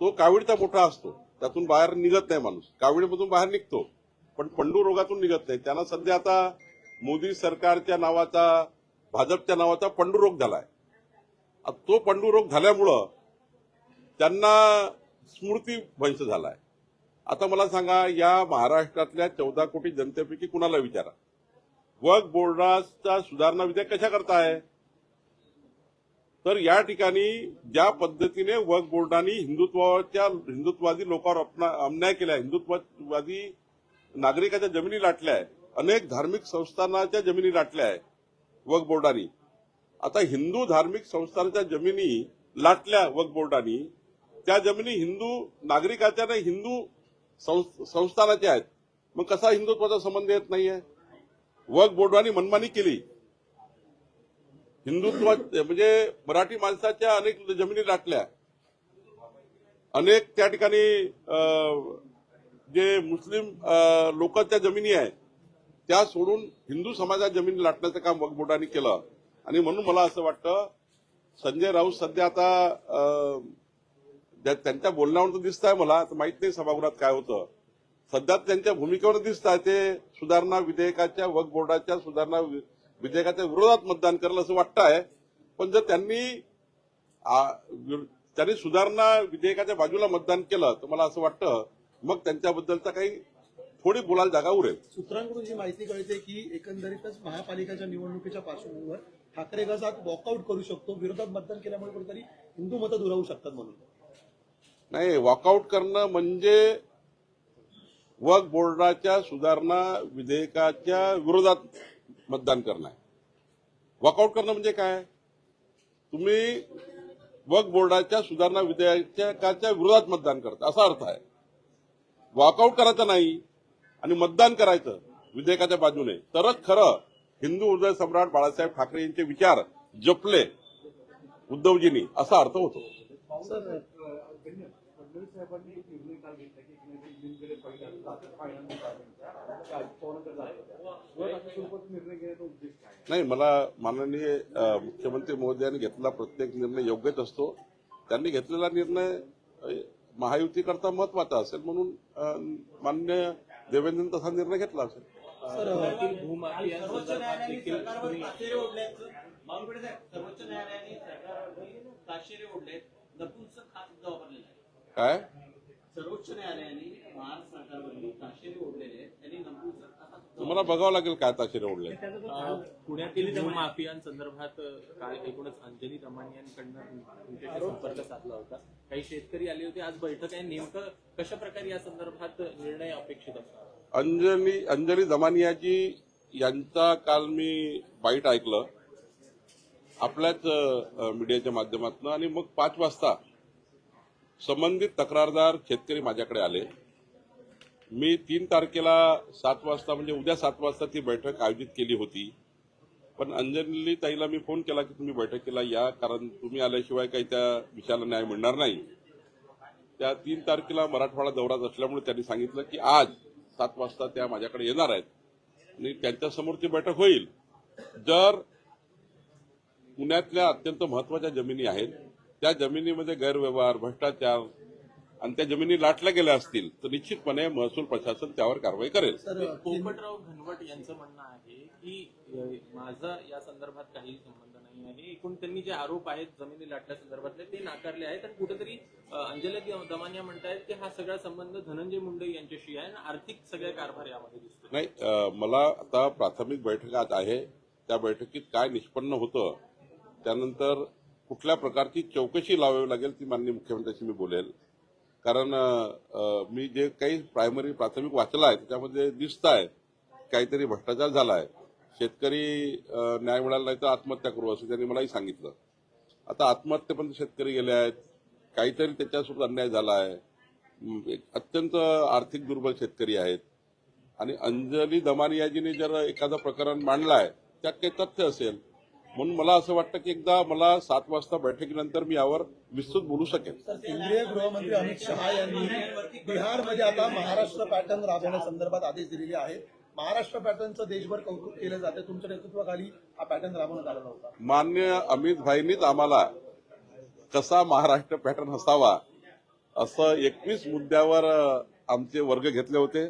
तो कावीडचा मोठा असतो. त्यातून बाहेर निघत नाही माणूस. कावीडमधून बाहेर निघतो. पण पंडू रोगातून निघत नाही. त्यांना सध्या आता मोदी सरकारच्या नावाचा भाजपच्या नावाचा पंडू रोग झालाय. तो पंडू रोग झाल्यामुळं त्यांना स्मृतीभ्रंश झालाय. आता मला सांगा या महाराष्ट्रातल्या चौदा कोटी जनतेपैकी कुणाला विचारा? वक्फ बोर्डाचा सुधारणा विधेयक कशा करताय तर या ठिकाणी ज्या पद्धतीने वक्फ बोर्डाने हिंदुत्वाच्या हिंदुत्ववादी लोकांवर अन्याय केला हिंदुत्ववादी नागरिकाच्या जमिनी लाटल्या आहे अनेक धार्मिक संस्थानाच्या जमिनी लाटल्या आहे वक्फ बोर्डानी आता हिंदू धार्मिक संस्थानाच्या जमिनी लाटल्या वक्फ बोर्डानी त्या जमिनी हिंदू नागरिकाच्या नाही हिंदू संस- संस्थानाच्या आहेत. मग कसा हिंदुत्वाचा संबंध येत नाहीये? वक्फ बोर्डाने मनमानी केली. हिंदुत्व म्हणजे मराठी माणसाच्या अनेक जमिनी लाटल्या. अनेक त्या ठिकाणी अं, जे मुस्लिम लोकांच्या जमिनी आहेत त्या सोडून हिंदू समाजात जमिनी लाटण्याचं काम वक्फ बोर्डाने केलं. आणि म्हणून मला असं वाटतं संजय राऊत सध्या आता अं, ज्या- त्यांच्या दिसत आहे मला तर माहीत नाही सभागृहात काय होतं. सध्या त्यांच्या भूमिकेवर दिसत आहे ते सुधारणा विधेयकाच्या वक्फ बोर्डाच्या सुधारणा वि- विधेयकाच्या विरोधात मतदान करेल असं वाटतं आहे पण जर त्यांनी त्यांनी सुधारणा विधेयकाच्या बाजूला मतदान केलं तर मला असं वाटतं मग त्यांच्याबद्दलचा काही थोडी बोलायला जागा उरेल. सूत्रांकडून जी माहिती कळते की एकंदरीतच महापालिकेच्या निवडणुकीच्या पार्श्वभूमीवर ठाकरे आज वॉकआउट करू शकतो. विरोधात मतदान केल्यामुळे कुठेतरी हिंदू मतं दुरावू शकतात म्हणून. नाही वॉकआउट करणं म्हणजे वक्फ बोर्डाच्या सुधारणा विधेयकाच्या विरोधात मतदान करणं आहे. वॉकआउट करणं म्हणजे काय? तुम्ही वक्फ बोर्डाच्या सुधारणा विधेयकाच्या विरोधात मतदान करता असा अर्थ आहे. वॉकआउट करायचं नाही आणि मतदान करायचं विधेयकाच्या बाजूने. तरच खरं हिंदू हृदय सम्राट बाळासाहेब ठाकरे यांचे विचार जपले उद्धवजींनी असा अर्थ होतो. सर फडणवीस साहेबांनी एक निर्णय काल घेतला की पहिल्यांदा स्वरूपाचा निर्णय घेण्याचा उद्देश काय आहे? नाही मला माननीय मुख्यमंत्री महोदयांनी घेतलेला प्रत्येक निर्णय योग्यच असतो. त्यांनी घेतलेला निर्णय अ, महायुतीकरता महत्त्वाचा असेल म्हणून मान्य देवेंद्रन तसा निर्णय घेतला असेल. सर सर्वोच्च न्यायालयाने सरकारवर ताशेरे ओढलेत. नपुंसक हा शब्द वापरलेला काय? सर्वोच्च न्यायालयाने महाराष्ट्र सरकारवर ताशेरे ओढलेले आहेत. त्यांनी नपुंसक असा शब्द तुम्हाला बघावं लागेल काय ताशेरे ओढले पुण्यातील भूमाफियांसंदर्भात काल एकूणच अंजली दमानियांकडनं तुमच्याशी संपर्क साधला होता. काही शेतकरी आले होते. आज बैठक आहे. नेमकं कशा प्रकारे या संदर्भात निर्णय अपेक्षित असणार अंजली अंजली दमानियाजी यांचा काल मी बाईट ऐकलं. आपल्याच अ, मीडियाच्या माध्यमातून आणि मग पाच वाजता संबंधित तक्रारदार शेतकरी माझ्याकडे आले. मी तीन तारखेला सात वाजता म्हणजे उद्या सात वाजता ती बैठक आयोजित केली होती. पण अंजली ताईला मी फोन केला की तुम्ही बैठकीला या कारण तुम्ही आल्याशिवाय काही त्या विषयाला न्याय मिळणार नाही. त्या तीन तारखेला मराठवाडा दौऱ्यात असल्यामुळे त्यांनी सांगितलं की आज सात वाजता त्या माझ्याकडे येणार आहेत. आणि त्यांच्यासमोर ती बैठक होईल. जर पुण्यातल्या अत्यंत महत्त्वाच्या जमिनी आहेत त्या जमिनीमध्ये गैरव्यवहार भ्रष्टाचार आणि त्या जमिनी लाटल्या गेल्या असतील तर निश्चितपणे महसूल प्रशासन त्यावर कारवाई करेल. पोपटराव घनवट यांचं म्हणणं आहे की माझा या संदर्भात काही संबंध नाही आहे. एकूण त्यांनी जे आरोप आहेत जमिनी लाटल्या संदर्भातले ते नाकारले आहेत. आणि कुठेतरी अंजली दमानिया म्हणतायत की हा सगळा संबंध धनंजय मुंडे यांच्याशी आहे आणि आर्थिक सगळ्या कारभार यामध्ये दिसतो नाही मला आता प्राथमिक बैठक आज आहे. त्या बैठकीत काय निष्पन्न होतं त्यानंतर कुठल्या प्रकारची चौकशी लावावी लागेल ती माननीय मुख्यमंत्र्यांशी मी बोलेल. कारण मी जे काही प्रायमरी प्राथमिक वाचलं आहे त्याच्यामध्ये दिसत आहे काहीतरी भ्रष्टाचार झाला आहे शेतकरी न्याय मिळाला नाही तर आत्महत्या करू असं त्यांनी मलाही सांगितलं. आता आत्महत्येपर्यंत शेतकरी गेले आहेत काहीतरी त्याच्यासोबत अन्याय झाला आहे अत्यंत आर्थिक दुर्बल शेतकरी आहेत. आणि अंजली दमानियाजीने जर एखादं प्रकरण मांडला आहे त्यात काही तथ्य असेल म्हणून मला असं वाटतं की एकदा मला सात वाजता बैठकीनंतर मी यावर विस्तृत बोलू शकेन. केंद्रीय गृहमंत्री अमित शहा यांनी बिहारमध्ये आता महाराष्ट्र पॅटर्न राबवण्यासंदर्भात आदेश दिलेले आहेत. महाराष्ट्र पॅटर्नचं देशभर कौतुक केलं जाते. तुमच्या नेतृत्वाखाली हा पॅटर्न राबवण्यात आलेला होता मान्य अमित भाईंनीच आम्हाला कसा महाराष्ट्र पॅटर्न असावा असं एकवीस मुद्द्यावर आमचे वर्ग घेतले होते.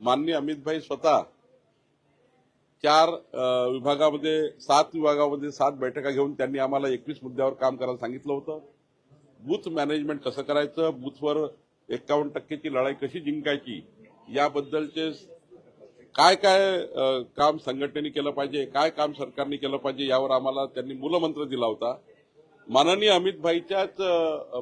माननीय अमितभाई स्वतः चार विभागामध्ये सात विभागामध्ये सात बैठका घेऊन त्यांनी आम्हाला एकवीस मुद्द्यावर काम करायला सांगितलं होतं. बूथ मॅनेजमेंट कसं करायचं? बूथवर एकावन्न टक्केची लढाई कशी जिंकायची? याबद्दलचे काय काय काम संघटनेने केलं पाहिजे? काय काम सरकारने केलं पाहिजे? यावर आम्हाला त्यांनी मूलमंत्र दिला होता. माननीय अमित भाईच्याच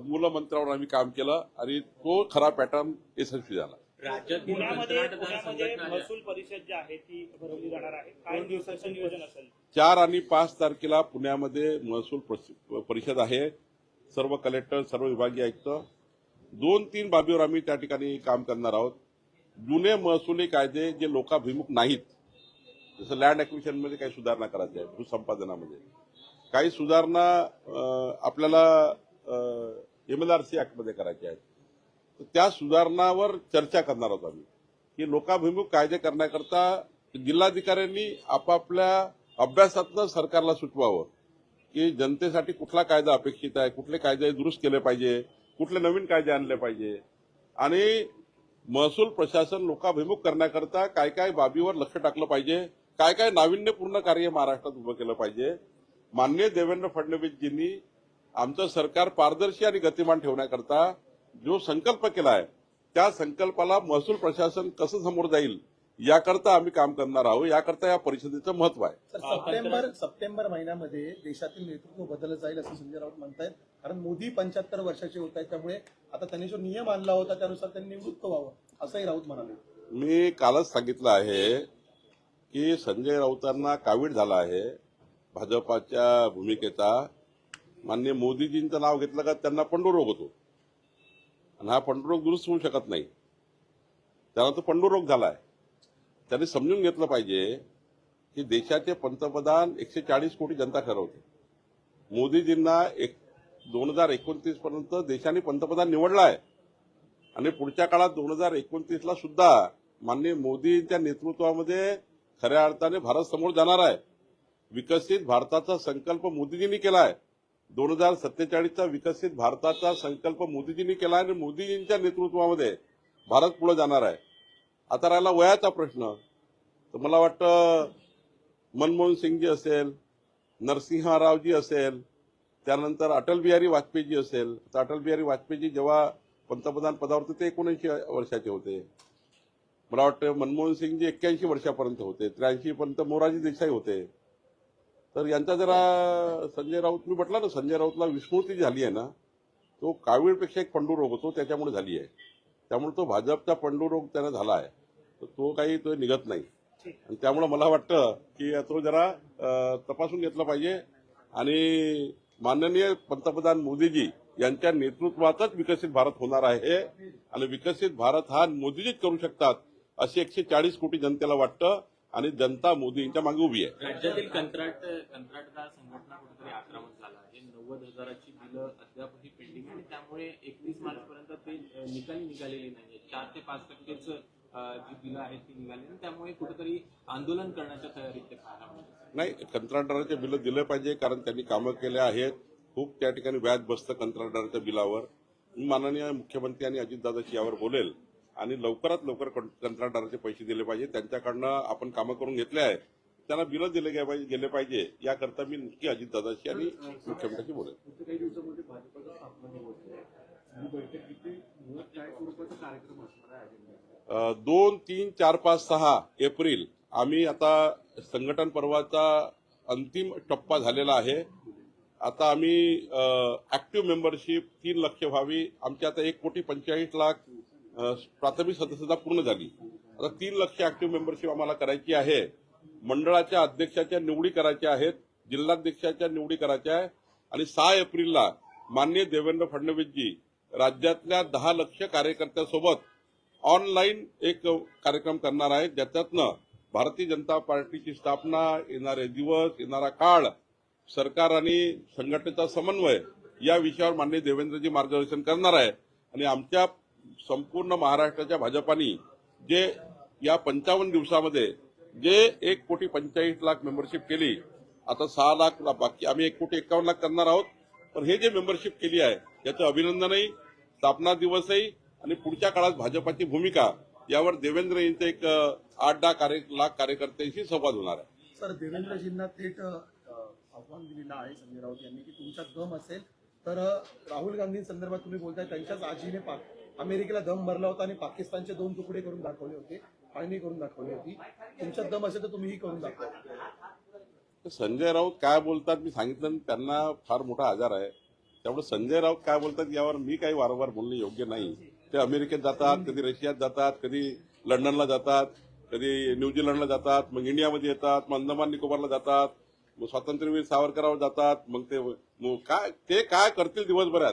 मूलमंत्रावर आम्ही काम केलं आणि तो खरा पॅटर्न यशस्वी झाला. राज्यातील पुण्यामध्ये पुण्यामध्ये महसूल परिषद जी आहे ती भरवली जाणार आहे. काय दिवसाचं नियोजन असेल? चार आणि पाच तारखेला पुण्यामध्ये महसूल परिषद आहे. सर्व कलेक्टर सर्व विभागीय आयुक्त दोन तीन बाबीवर आम्ही त्या ठिकाणी काम करणार आहोत. जुने महसुली कायदे जे लोकाभिमुख नाहीत जसं लँडमध्ये काही सुधारणा करायच्या आहेत भूसंपादनामध्ये. काही सुधारणा आपल्याला एमएलआरसी ऍक्टमध्ये करायच्या आहेत. तर त्या सुधारणावर चर्चा करणार आहोत आम्ही. की लोकाभिमुख कायदे करण्याकरता जिल्हाधिकाऱ्यांनी आपापल्या अभ्यासातनं सरकारला सुचवावं की जनतेसाठी कुठला कायदा अपेक्षित आहे कुठले कायदे दुरुस्त केले पाहिजे कुठले नवीन कायदे आणले पाहिजे. आणि महसूल प्रशासन लोकाभिमुख करण्याकरता काय काय बाबीवर लक्ष टाकलं पाहिजे काय काय नाविन्यपूर्ण कार्य महाराष्ट्रात उभं केलं पाहिजे. माननीय देवेंद्र फडणवीसजींनी आमचं सरकार पारदर्शी आणि गतिमान ठेवण्याकरता जो संकल्प केला आहे त्या संकल्पाला महसूल प्रशासन कसं समोर जाईल याकरता आम्ही काम करणार आहोत. याकरता या परिषदेचं महत्त्व आहे. सप्टेंबर सप्टेंबर महिन्यामध्ये देशातील नेतृत्व बदललं जाईल असं संजय राऊत म्हणतायत. कारण मोदी पंच्याहत्तर वर्षाचे होत आहेत त्यामुळे आता त्यांनी जो नियम आणला होता त्यानुसार त्यांनी निवृत्त व्हावं असंही राऊत म्हणाले. मी कालच सांगितलं आहे की संजय राऊतांना कावीड झाला आहे. भाजपाच्या भूमिकेचा मान्य मोदीजींचं नाव घेतलं का त्यांना पंडुरोग होतो. आणि हा पंडुरोग दुरुस्त होऊ शकत नाही. त्याला तो पंडुरोग झाला आहे त्यांनी समजून घेतलं पाहिजे की देशाचे पंतप्रधान एकशे चाळीस कोटी जनता ठरवते. मोदीजींना एक दोन हजार एकोणतीस पर्यंत देशाने पंतप्रधान निवडला आहे आणि पुढच्या काळात दोन हजार एकोणतीसला सुद्धा माननीय मोदींच्या नेतृत्वामध्ये खऱ्या अर्थाने भारत समोर जाणार आहे. विकसित भारताचा संकल्प मोदीजींनी केला आहे दोन हजार सत्तेचाळीसचा विकसित भारताचा संकल्प मोदीजींनी केला आणि मोदीजींच्या नेतृत्वामध्ये भारत पुढे जाणार आहे. आता राहिला वयाचा प्रश्न. तर मला वाटतं मनमोहन सिंगजी असेल नरसिंहरावजी असेल त्यानंतर अटल बिहारी वाजपेयीजी असेल. तर अटल बिहारी वाजपेयीजी जेव्हा पंतप्रधान पदावर होते ते एकोणऐंशी वर्षाचे होते. मला वाटतं मनमोहन सिंगजी एक्क्याऐंशी वर्षापर्यंत होते. त्र्याऐंशी पर्यंत मोरारजी देसाई होते. तर यांचा जरा संजय राऊत मी म्हटलं ना संजय राऊतला विस्मृती झाली आहे ना तो कावीळपेक्षा एक पंडुरोग होतो त्याच्यामुळे झाली आहे. त्यामुळे तो भाजपचा पंडुरोग त्यांना झाला आहे. तर तो काही तो निघत नाही. आणि त्यामुळे मला वाटतं की तो जरा तपासून घेतला पाहिजे. आणि माननीय पंतप्रधान मोदीजी यांच्या नेतृत्वातच विकसित भारत होणार आहे. आणि विकसित भारत हा मोदीजीच करू शकतात असे एकशे चाळीस कोटी जनतेला वाटतं. आणि जनता मोदींच्या मागे उभी आहे. राज्यातील कंत्राट कंत्राटदार संघटना कुठेतरी आक्रमक झाला आहे. नव्वद हजाराची बिलं अद्यापही पेंडिंग आणि त्यामुळे एकवीस मार्च पर्यंत ते निकाली निघालेली नाहीये चार ते पाच टक्केच जी बिलं आहेत ती निघाली आणि त्यामुळे कुठेतरी आंदोलन करण्याच्या तयारीत ते नाही कंत्राटदाराचे बिलं दिले पाहिजे कारण त्यांनी कामं केले आहेत. खूप त्या ठिकाणी व्याज बसतं कंत्राटदाराच्या बिलावर. माननीय मुख्यमंत्री आणि अजितदादाशी यावर बोलेल. आणि लवकरात लवकर कंत्राटदाराचे पैसे दिले पाहिजे. त्यांच्याकडनं आपण कामं करून घेतले आहे त्यांना बिलं दिले गेले पाहिजे. याकरता मी नक्की अजितदादाशी आणि मुख्यमंत्र्यांशी बोलेल दोन तीन चार पाच सहा एप्रिल आम्ही आता संघटन पर्वाचा अंतिम टप्पा झालेला आहे. आता आम्ही ऍक्टिव्ह मेंबरशिप तीन लक्ष व्हावी. आमची आता एक कोटी पंचेचाळीस लाख प्राथमिक सदस्यता पूर्ण झाली. आता तीन लक्ष ऍक्टिव्ह मेंबरशिप आम्हाला करायची आहे. मंडळाच्या अध्यक्षाच्या निवडी करायच्या आहेत जिल्हाध्यक्षाच्या निवडी करायच्या आहे आणि सहा एप्रिलला माननीय देवेंद्र फडणवीसजी राज्यातल्या दहा लक्ष कार्यकर्त्यासोबत ऑनलाईन एक कार्यक्रम करणार आहेत. ज्याच्यातनं भारतीय जनता पार्टीची स्थापना येणारे दिवस येणारा काळ सरकार आणि संघटनेचा समन्वय या विषयावर माननीय देवेंद्रजी मार्गदर्शन करणार आहे. आणि आमच्या संपूर्ण महाराष्ट्राच्या भाजपानी जे या पंचावन्न दिवसामध्ये जे एक कोटी पंचेचाळीस लाख मेंबरशिप केली आता सहा लाख बाकी आम्ही एक कोटी एकावन्न लाख करणार आहोत. पण हे जे मेंबरशिप केली आहे याचं अभिनंदनही स्थापना दिवसही आणि पुढच्या काळात भाजपाची भूमिका यावर देवेंद्र यांचे एक आठ दहा कार्य लाख कार्यकर्त्यांशी संवाद होणार आहे. सर देवेंद्रजींना थेट आव्हान दिलेलं आहे संजय राऊत यांनी की तुमच्यात दम असेल तर राहुल गांधी संदर्भात तुम्ही बोलताय त्यांच्याच आजीने पाक अमेरिकेला दम भरला होता आणि पाकिस्तानचे दोन तुकडे करून दाखवले होते फाळणी करून दाखवली होती. तुमच्यात दम असेल तर तुम्हीही करून दाखवा. संजय राऊत काय बोलतात मी सांगितलं त्यांना फार मोठा आजार आहे. त्यामुळे संजय राऊत काय बोलतात यावर मी काही वारंवार बोलणे योग्य नाही. ते अमेरिकेत जातात कधी रशियात जातात कधी लंडनला जातात कधी न्यूझीलंडला जातात मग इंडियामध्ये येतात मग अंदमान निकोबारला जातात मग स्वातंत्र्यवीर सावरकरावर जातात मग ते मग काय ते काय करतील दिवसभरात?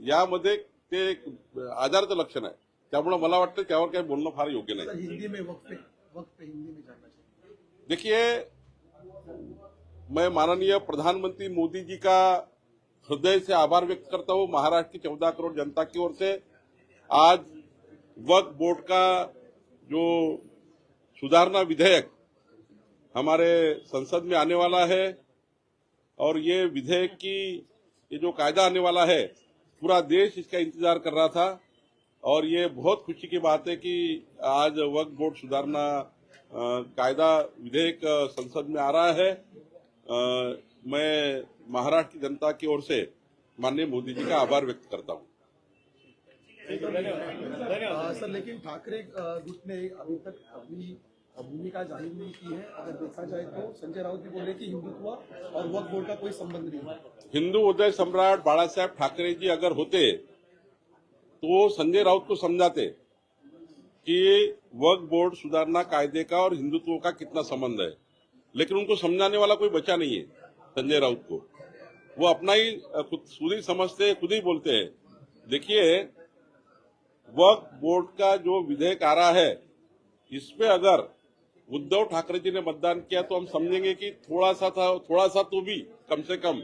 यामध्ये ते एक आजाराचं लक्षण आहे. त्यामुळे मला वाटतं त्यावर काही बोलणं फार योग्य नाही. हिंदी में वक्त वक्त हिंदी में जानना चाहिए. देखिए मैं माननीय प्रधानमंत्री मोदी जी का हृदय से आभार व्यक्त करता हूँ। महाराष्ट्र की चौदह करोड़ जनता की ओर से आज वक्त बोर्ड का जो सुधारना विधेयक हमारे संसद में आने वाला है और ये विधेयक की ये जो कायदा आने वाला है पूरा देश इसका इंतज़ार कर रहा था और ये बहुत खुशी की बात है कि आज वक्फ बोर्ड सुधारना कायदा विधेयक संसद में आ रहा है। अ, मैं महाराष्ट्र की जनता की ओर से माननीय मोदी जी का आभार व्यक्त करता हूँ। सर लेकिन ठाकरे गुट ने अभी तक अपनी भूमिका ज़ाहिर नहीं की है। अगर देखा जाए तो संजय राउत भी बोले कि हिंदुत्व और वक्फ बोर्ड का कोई संबंध नहीं हिंदू उदय सम्राट बाड़ा साहेब ठाकरे जी अगर होते तो संजय राउत को समझाते कि वक्फ बोर्ड सुधारना कायदे का और हिंदुत्व का कितना संबंध है। लेकिन उनको समझाने वाला कोई बचा नहीं है संजय राउत को। वो अपना ही खुद खुद ही समझते खुद ही बोलते हैं। देखिए वक्फ बोर्ड का जो विधेयक आ रहा है, इसमें अगर उद्धव ठाकरे जी ने मतदान किया तो हम समझेंगे कि थोड़ा सा था, थोड़ा सा तो भी, कम से कम।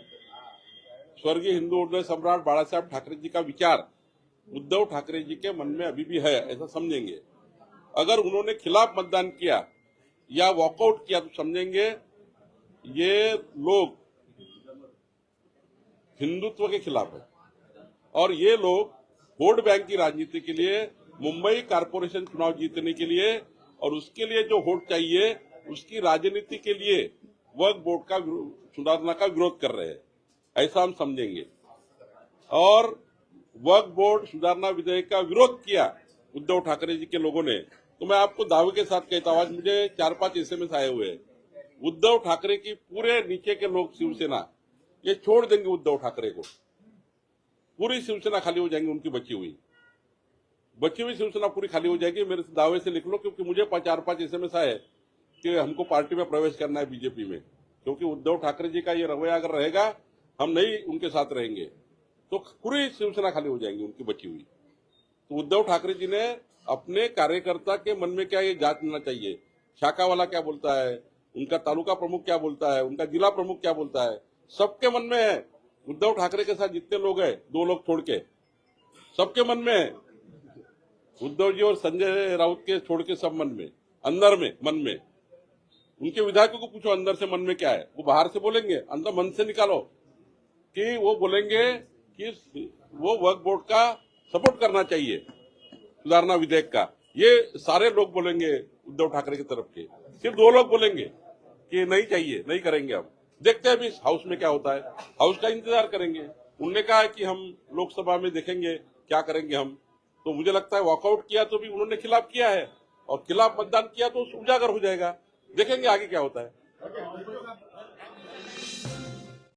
स्वर्गीय हिंदू उदय सम्राट बाला साहब ठाकरे जी का विचार उद्धव ठाकरे जी के मन में अभी भी है, ऐसा समझेंगे। अगर उन्होंने खिलाफ मतदान किया या वॉकआउट किया तो समझेंगे, ये लोग हिंदुत्व के खिलाफ है। और ये लोग वोट बैंक की राजनीति के लिए, मुंबई कारपोरेशन चुनाव जीतने के लिए और उसके लिए जो वोट चाहिए, उसकी राजनीति के लिए वक्फ बोर्ड का सुधारना का विरोध कर रहे हैं। ऐसा हम समझेंगे। और वर्क बोर्ड सुधारना विधेयक का विरोध किया उद्धव ठाकरे जी के लोगों ने तो मैं आपको दावे के साथ कहता हूँ, आज मुझे चार पाँच एसएमएस आए हुए उद्धव ठाकरे की पूरे नीचे के लोग शिवसेना, ये छोड़ देंगे उद्धव ठाकरे को। पूरी शिवसेना खाली हो जाएँगी, उनकी बची हुई। बची हुई शिवसेना पूरी खाली हो जाएगी, मेरे दावे से लिख लो, क्योंकि मुझे पांच- चार पाँच एसएमएस है कि हमको पार्टी में प्रवेश करना है बीजेपी में। क्योंकि उद्धव ठाकरे जी का ये रवैया अगर रहेगा, हम नहीं उनके साथ रहेंगे। तो पूरी शिवसेना खाली हो जाएँगी, उनकी बची हुई। तो उद्धव ठाकरे जी ने अपने कार्यकर्ता के मन में क्या ये जाँच चाहिए? शाखा वाला क्या बोलता है? उनका तालुका प्रमुख क्या बोलता है? उनका जिला प्रमुख क्या बोलता है? सबके मन में है। उद्धव ठाकरे के साथ जितने लोग हैं, दो लोग छोड़ के, सबके मन में है। उद्धव जी और संजय राउत के छोड़ के सब मन में, अंदर में, मन में। उनके विधायकों को पूछो, अंदर से मन में क्या है? वो बाहर से बोलेंगे, अंदर मन से निकालो। कि वो बोलेंगे कि वो वर्क बोर्ड का सपोर्ट करना चाहिए, सुधारना विधेयक का। ये सारे लोग बोलेंगे उद्धव ठाकरे की तरफ़ के। सिर्फ़ दो लोग बोलेंगे कि नहीं चाहिए, नहीं करेंगे हम देखते हैं अभी हाउस में क्या होता है। हाउस का इंतज़ार करेंगे। उनने कहा है कि हम लोकसभा में देखेंगे, क्या करेंगे हम। तो मुझे लगता है वॉकआउट किया तो भी उन्होंने खिलाफ किया है और खिलाफ मतदान किया तो उजागर हो जाएगा। देखेंगे आगे क्या होता है।